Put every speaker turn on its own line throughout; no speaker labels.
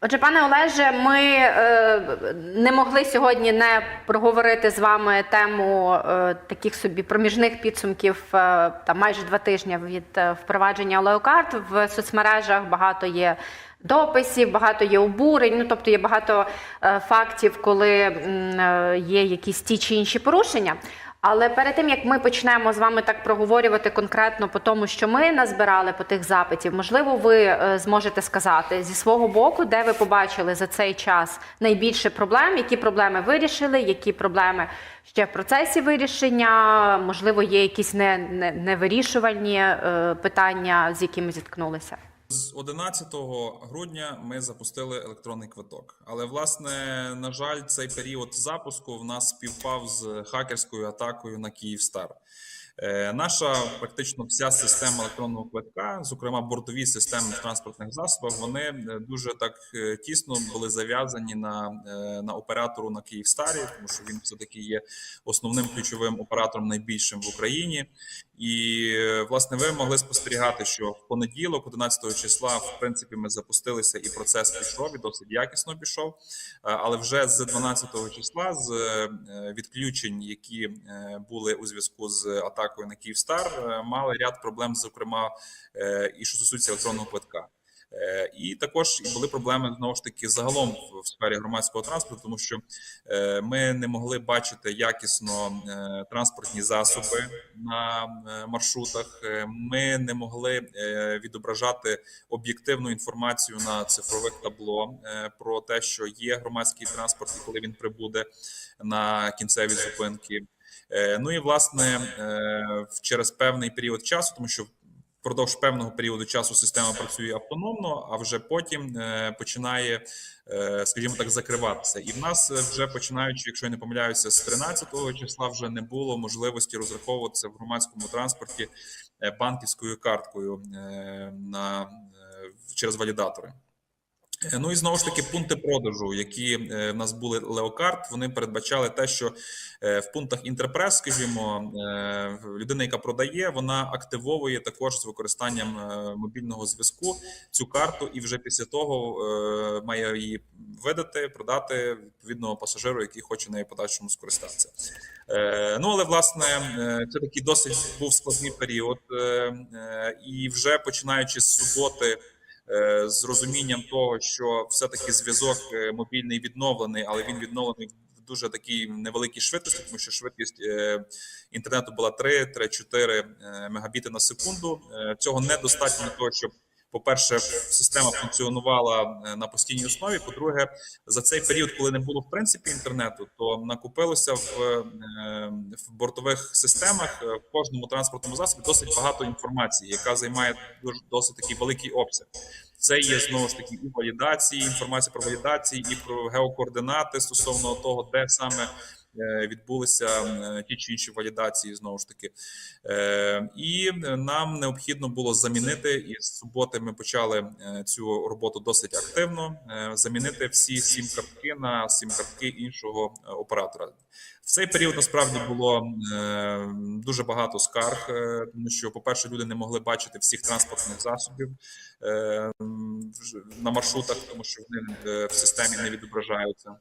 Отже, пане Олеже, ми е, не могли сьогодні не проговорити з вами тему е, таких собі проміжних підсумків е, там майже два тижні від е, впровадження леокарт в соцмережах. Багато є дописів, багато є обурень. Ну тобто є багато е, фактів, коли е, є якісь ті чи інші порушення. Але перед тим як ми почнемо з вами так проговорювати конкретно по тому, що ми назбирали по тих запитів, можливо, ви е, зможете сказати зі свого боку, де ви побачили за цей час найбільше проблем, які проблеми вирішили, які проблеми ще в процесі вирішення, можливо, є якісь не, не, невирішувальні е, питання, з якими зіткнулися.
З 11 грудня ми запустили електронний квиток. Але, власне, на жаль, цей період запуску в нас співпав з хакерською атакою на Київстар. Е, Наша практично вся система електронного квитка, зокрема бортові системи в транспортних засобах, вони е, дуже так е, тісно були зав'язані на, на оператору на Київстарі, тому що він все таки є основним ключовим оператором найбільшим в Україні. І е, власне ви могли спостерігати, що в понеділок, 11 числа, в принципі, ми запустилися, і процес пішов і досить якісно пішов. Е, Але вже з 12 числа, з е, відключень, які були у зв'язку з атакою на Київстар, мали ряд проблем, зокрема, і що стосується електронного квитка. Е, І також були проблеми знову ж таки загалом в- сфері громадського транспорту, тому що е, ми не могли бачити якісно е, транспортні засоби на маршрутах. Ми не могли відображати об'єктивну інформацію на цифрових табло про те, що є громадський транспорт, і коли він прибуде на кінцеві зупинки. Ну і власне через певний період часу, тому що впродовж певного періоду часу система працює автономно, а вже потім е, починає, е, скажімо так, закриватися. І в нас вже починаючи, якщо я не помиляюся, з 13 числа вже не було можливості розраховуватися в громадському транспорті е, банківською карткою на через валідатори. Е, Ну і знову ж таки пункти продажу, які е, в нас були леокарт, вони передбачали те, що е, в пунктах інтерпрес, скажімо, людина, яка продає, вона активовує також з використанням мобільного зв'язку цю карту, і вже після того має її видати, продати відповідного пасажиру, який хоче нею подальшому скористатися. Ну але власне це такий досить був складний період, і вже починаючи з суботи з розумінням того, що все-таки зв'язок е, мобільний відновлений, але він відновлений в дуже такій невеликій швидкості, тому що швидкість е, інтернету була 3-4 е, мегабіти на секунду. Е, Цього недостатньо для того, щоб по-перше, система функціонувала е, на постійній основі. По-друге, за цей період, коли не було в принципі інтернету, то накопилося в, е, в бортових системах е, в кожному транспортному засобі досить багато інформації, яка займає дуже досить такий великий обсяг. Це є знову ж таки і валідації, інформація про валідації, і про геокоординати стосовно того, де саме відбулися е, ті чи інші валідації, знову ж таки. Е, І нам необхідно було замінити. І з суботи ми почали е, цю роботу досить активно. е, Замінити всі сім картки на сім картки іншого е, оператора. В цей період насправді було е, дуже багато скарг, е, тому що, по-перше, люди не могли бачити всіх транспортних засобів е, на маршрутах, тому що вони е, в системі не відображаються.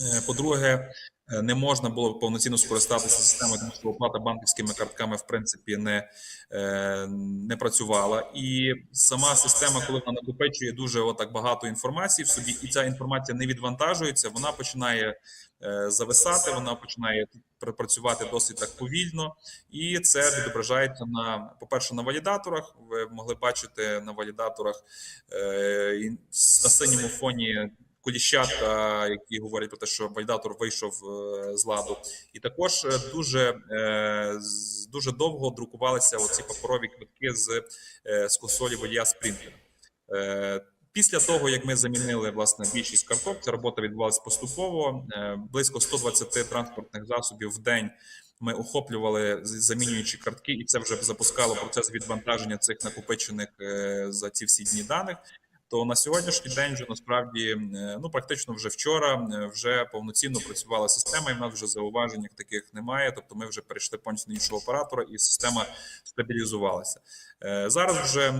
Е, По-друге, е, не можна було повноцінно скористатися системою, тому що оплата банківськими картками в принципі не, е, не працювала. І сама система, коли вона накопичує дуже отак багато інформації в собі, і ця інформація не відвантажується, вона починає зависати, вона починає працювати досить так повільно, і це відображається на, по-перше, на валідаторах. Ви могли бачити на валідаторах на синьому фоні коліщатка, які говорять про те, що валідатор вийшов е, з ладу, і також е, дуже е, дуже довго друкувалися оці паперові квитки з, е, з консолі водія спринтера. Е, Після того, як ми замінили власне більшість карток, ця робота відбувалася поступово. Е, Близько 120 транспортних засобів в день ми охоплювали, замінюючи картки, і це вже запускало процес відвантаження цих накопичених е, за ці всі дні даних. То на сьогоднішній день вже насправді е, ну практично вже вчора е, вже повноцінно працювала система, і в нас вже зауважень таких немає. Тобто ми вже перейшли повністю на іншого оператора, і система стабілізувалася. Е, Зараз вже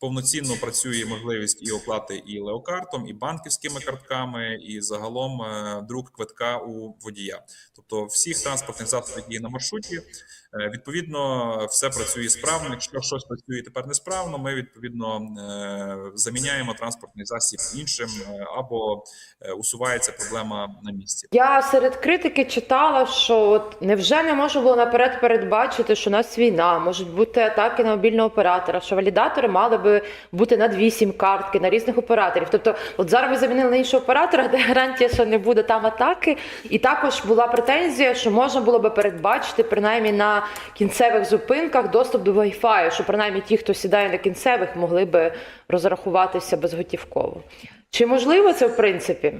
Повноцінно працює можливість і оплати і леокартом, і банківськими картками, і загалом е, друк квитка у водія. Тобто, всіх транспортних засобів, які є на маршруті, е, відповідно, все працює справно. Якщо щось працює тепер несправно, ми відповідно е, заміняємо транспортний засіб іншим або усувається проблема на місці.
Я серед критики читала, що от невже не можна було наперед передбачити, що у нас війна, можуть бути атаки на мобільного оператора, що валідатори мали би бути на дві сім-картки на різних операторів. Тобто, от зараз ви замінили на іншого оператора, де гарантія, що не буде там атаки. І також була претензія, що можна було би передбачити принаймні на кінцевих зупинках доступ до Wi-Fi, що принаймні ті, хто сідає на кінцевих, могли би розрахуватися безготівково. Чи можливо це в принципі?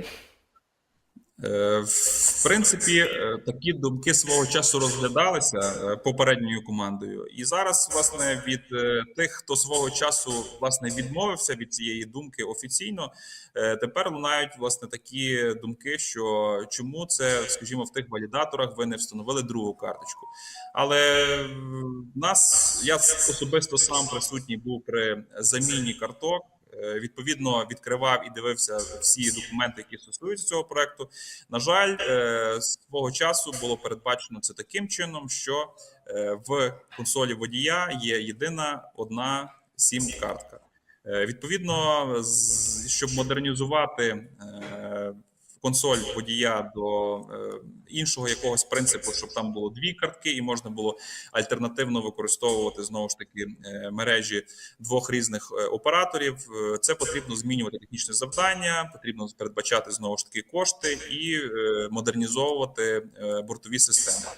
Е, В принципі, е, такі думки свого часу розглядалися е, попередньою командою, і зараз, власне, від тих, хто свого часу власне відмовився від цієї думки офіційно, тепер лунають власне такі думки, що чому це, скажімо, в тих валідаторах ви не встановили другу карточку. Але в нас я особисто сам присутній був при заміні карток. Е, Відповідно, відкривав і дивився всі документи, які стосуються цього проекту. На жаль, е, свого часу було передбачено це таким чином, що е, в консолі водія є єдина одна сім-картка. Е, Відповідно, щоб модернізувати консоль водія до е, іншого якогось принципу, щоб там було дві картки, і можна було альтернативно використовувати знову ж таки е, мережі двох різних е, операторів. Це потрібно змінювати технічне завдання, потрібно передбачати знову ж таки кошти і модернізовувати бортові системи.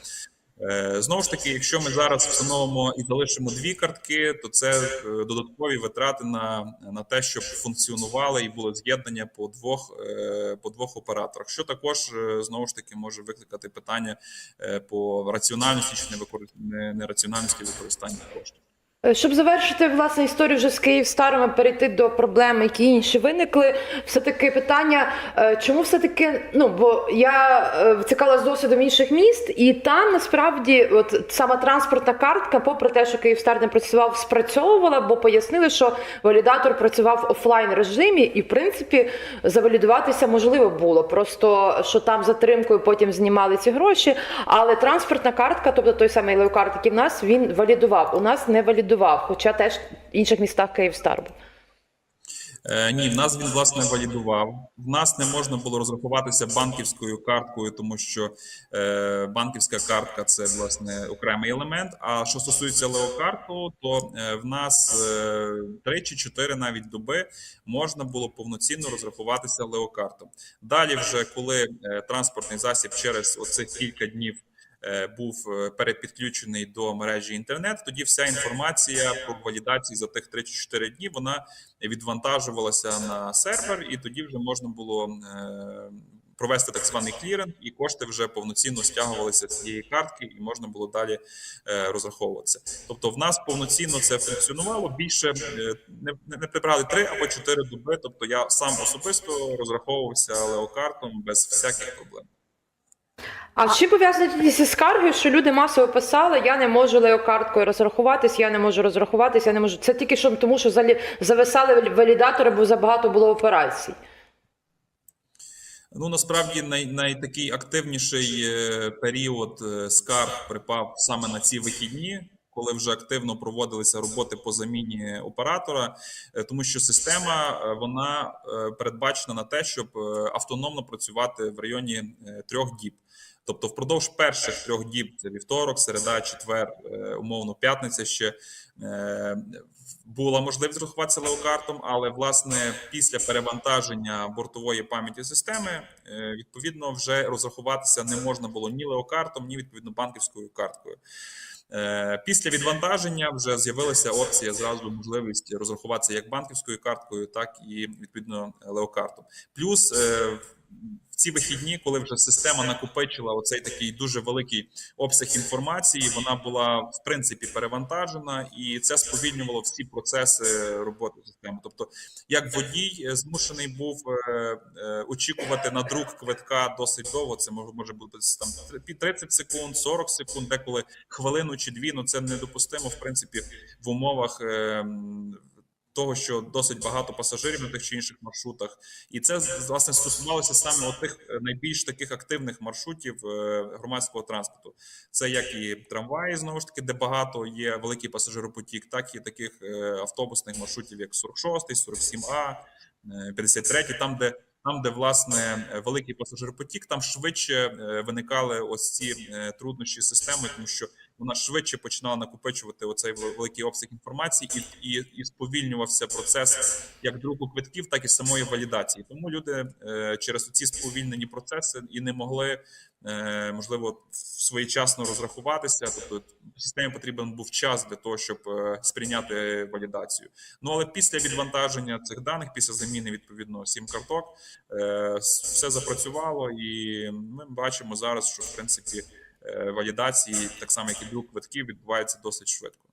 Е, Знову ж таки, якщо ми зараз встановимо і залишимо дві картки, то це е, додаткові витрати на, на те, щоб функціонували і було з'єднання по двох е, по двох операторах, що також знову ж таки може викликати питання по раціональності чи нераціональності використання коштів.
Е, Щоб завершити власне історію вже з Київстаром, і перейти до проблем, які інші виникли, все таки питання, е, чому все таки, ну бо я е, цікавилась досвідом інших міст, і там насправді, от сама транспортна картка, попри те, що Київстар не працював, спрацьовувала, бо пояснили, що валідатор працював в офлайн режимі, і в принципі завалідуватися можливо було. Просто що там затримкою потім знімали ці гроші. Але транспортна картка, тобто той самий леокарт, який в нас, він валідував. У нас не валідував, хоча теж в інших містах Київстар був.
Е, ні, в нас він власне валідував. В нас не можна було розрахуватися банківською карткою, тому що е, банківська картка це власне окремий елемент. А що стосується леокарту, то е, в нас е, чи чотири навіть доби можна було повноцінно розрахуватися леокартом. Далі, вже коли е, транспортний засіб через оцих кілька днів. Е, Був е, перепідключений до мережі інтернет. Тоді вся інформація про валідацію за тих 3 чи 4 дні вона відвантажувалася на сервер, і тоді вже можна було е, провести так званий кліринг, і кошти вже повноцінно стягувалися з цієї картки, і можна було далі розраховуватися. Тобто, в нас повноцінно це функціонувало. Більше не, не, не прибрали 3 або 4 доби. Тобто, я сам особисто розраховувався леокартом без всяких проблем.
А чи пов'язано тоді зі скаргою, що люди масово писали, я не можу леокарткою розрахуватись, я не можу розрахуватись, я не можу. Це тільки що тому, що залі... зависали валідатори, бо забагато було операцій.
Ну насправді най, найтакий активніший е, період е, скарг припав саме на ці вихідні, коли вже активно проводилися роботи по заміні оператора, е, тому що система е, вона передбачена на те, щоб автономно працювати в районі трьох діб. Тобто, впродовж перших трьох діб це вівторок, середа, четвер, е, умовно, п'ятниця ще е, була можливість рахуватися леокартом, але власне після перевантаження бортової пам'яті системи е, відповідно вже розрахуватися не можна було ні леокартом, ні відповідно банківською карткою. Після відвантаження вже з'явилася опція зразу можливість розрахуватися як банківською карткою, так і відповідно леокартом. Плюс в ці вихідні, коли вже система накопичила оцей такий дуже великий обсяг інформації, вона була в принципі перевантажена, і це сповільнювало всі процеси роботи системи. Тобто, як водій е, змушений був е, е, очікувати на друк квитка досить довго. Це може бути там під 30 секунд, 40 секунд, деколи хвилину чи дві. Ну це недопустимо в принципі в умовах. Е, того, що досить багато пасажирів на тих чи інших маршрутах, і це власне стосувалося саме тих найбільш таких активних маршрутів е, громадського транспорту. Це як і трамваї, знову ж таки, де багато є великий пасажиропотік, так і таких е, автобусних маршрутів, як 46, 47А, е, 53, там, де там, де власне е, великий пасажиропотік, там швидше е, виникали ось ці е, труднощі системи, тому що вона швидше починала накопичувати оцей великий обсяг інформації і, і, і сповільнювався процес як друку квитків, так і самої валідації. Тому люди е, через ці сповільнені процеси і не могли е, можливо своєчасно розрахуватися. Тобто системі потрібен був час для того, щоб е, сприйняти валідацію. Ну але після відвантаження цих даних, після заміни відповідно сім карток, е, все запрацювало, і ми бачимо зараз, що в принципі валідації, так само як і друк квитків, відбувається досить швидко.